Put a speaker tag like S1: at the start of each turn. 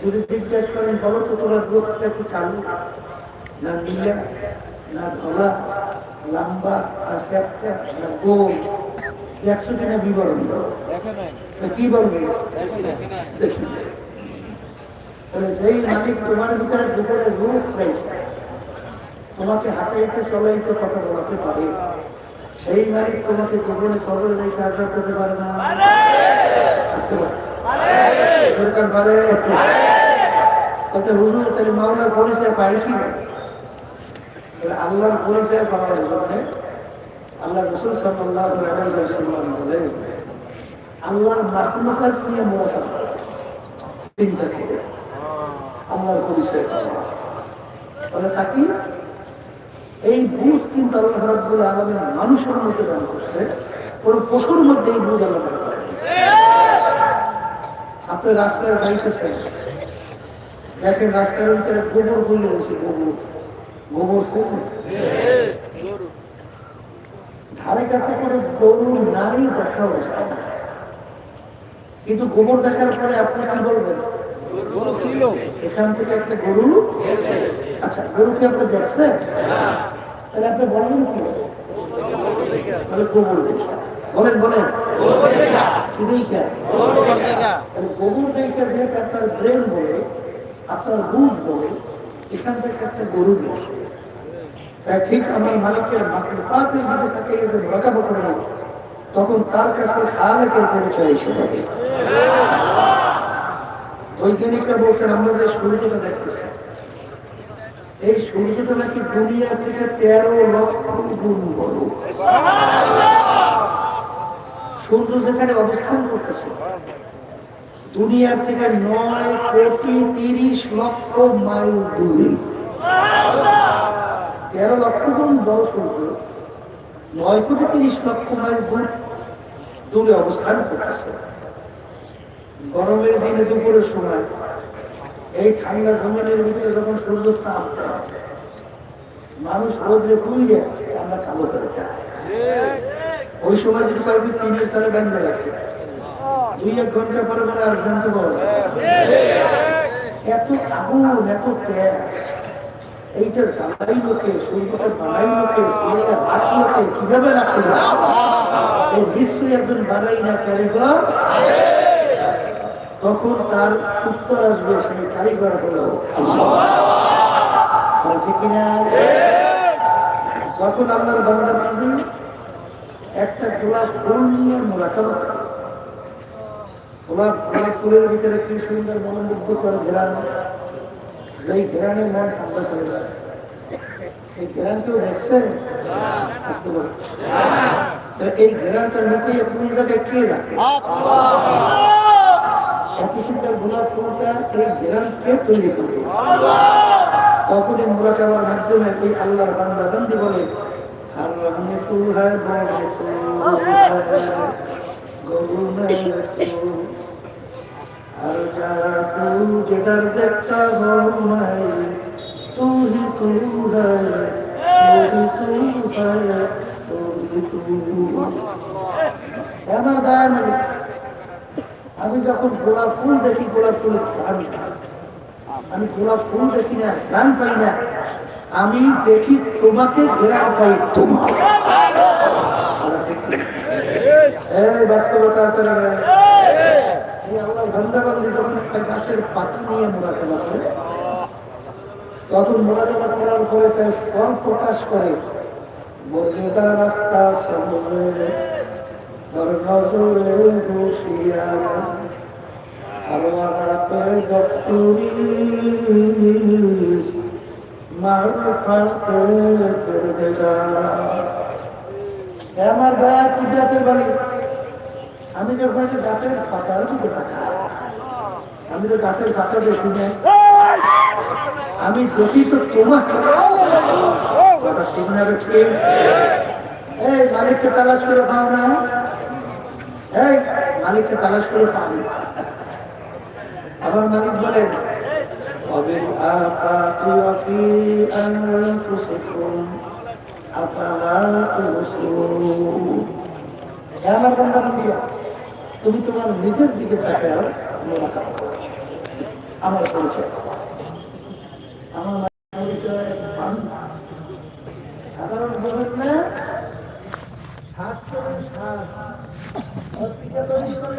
S1: যদি জিজ্ঞেস করেন বলো তো তোমার রোগটা কি কালো? না নীলা? না ধলা? লম্বা? না স্যাপটা না গোল? দেখছ কিনা বিবরণ? কি বলবে? দেখি তাহলে যেই মালিক তোমার ভিতরে দুপুরে রূপ রয়েছে তোমাকে হাঁটাইতে চলাইতে কথা বলাতে পারে। সেই মালিক তোমাকে গোপনে খবর রেখে আজাদ করতে পারে না। আসতে পারে। কত হুজুর তাহলে মাওলার পরিচয় পাই কি আল্লাহর পরিচয় পাওয়ার জন্য আল্লাহ রসুল সাল্লাহ আল্লাহর নিয়ে মোড়া চিন্তা করে আল্লাহর পরিচয় পাওয়া তাহলে তাকে এই বুঝ কিন্তু আল্লাহ রাব্বুল আলমের মানুষের মধ্যে দান করছে। কোন পশুর মধ্যে এই বুঝ আল্লাহ দান করে। আপনি রাস্তায় যাইতেছেন দেখেন রাস্তার ভিতরে গোবর বলে রয়েছে গোবর। গোবর ধারে কাছে করে গরু নাই যায় কিন্তু গোবর দেখার পরে আপনি কি বলবেন?
S2: গরু ছিল।
S1: এখান থেকে একটা গরু? আচ্ছা গরু কি আপনি দেখছেন? তাহলে আপনি বলেন কি? গোবর দেখা। বলেন বলেন। কি দেখা তাহলে দেখা যেহেতু আপনার ব্রেন বলে আপনার বুঝ বলে এখান থেকে একটা গরু গেছে তাই ঠিক আমার মালিকের যদি তাকে তখন তার কাছে খালেকের পরিচয় এসে যাবে বৈজ্ঞানিকরা বলছেন আমরা যে সূর্যটা দেখতেছি এই সূর্যটা নাকি দুনিয়া থেকে তেরো লক্ষ গুণ বড়। সূর্য যেখানে অবস্থান করতেছে দুনিয়ার থেকে নয় কোটি তিরিশ লক্ষ মাইল দূরে। তেরো লক্ষ গুণ বড় সূর্য, নয় কোটি তিরিশ লক্ষ মাইল দূর, দূরে অবস্থান করতেছে। গরমের দিনে দুপুরের সময় এই ঠান্ডা জমিনের ভিতরে যখন সূর্য তাপ মানুষ রোদ্রে পুড়িয়ে আমরা কালো করে যায় ওই সময় যদি কাউকে তিনের সালে বেঁধে রাখে দুই এক ঘণ্টা পরে মানে আর যায়। এত আগুন, এত কারিগর? তখন তার উত্তর আসবে, সেই কারিগর হলো কিনা? যখন আল্লাহর একটা গোলাপ ফুল নিয়ে মোলাকাবা। গোলাপ গোলাপ ফুলের ভিতরে কি সুন্দর মনোমুগ্ধ করে ঘেরান। যেই ঘেরানে মন ঠান্ডা করে যায় এই মাধ্যমে ওই আল্লাহর বান্দা বান্দি বলে আর রহমে তু হ্যায় বলে তু হ্যায় গরু में तू हर जगह तू जिधर देखता हो मैं तू ही तू है तू ही तू है तू ही तू আমার গায়ে মানে আমি যখন গোলাপ ফুল দেখি গোলাপ ফুলের ঘ্রাণ পাই। আমি গোলাপ ফোন দেখি না ঘ্রাণ পাই না। আমি দেখি তোমাকে ঘেরান পাই। তোমার। বাস্তবতা আছে না আল্লাহ যখন একটা গাছের পাতা নিয়ে মোড়াকেলা করে তখন মোড়াকেলা করার পরে তার ফল প্রকাশ করে। বর্ণিতা রাস্তা সমুদ্রে তোর নজরে বসিয়া আমার গায়ে কুদরাতের বাড়ি। আমি যখন গাছের পাতার দিকে তাকাই, আমি তো গাছের পাতা দেখি না আমি দেখি তো তোমাকে কথা ঠিক না রে ঠিক? এই মালিককে তালাশ করে পাও না। এই মালিককে তালাশ করে পাও না। আমার মালিক বলেন হ্যাঁ, তুমি তোমার নিজের দিকে থাকে আমার পরিচয় আমার সাধারণ বলেন না শ্বাস হসপিটাল তৈরি করে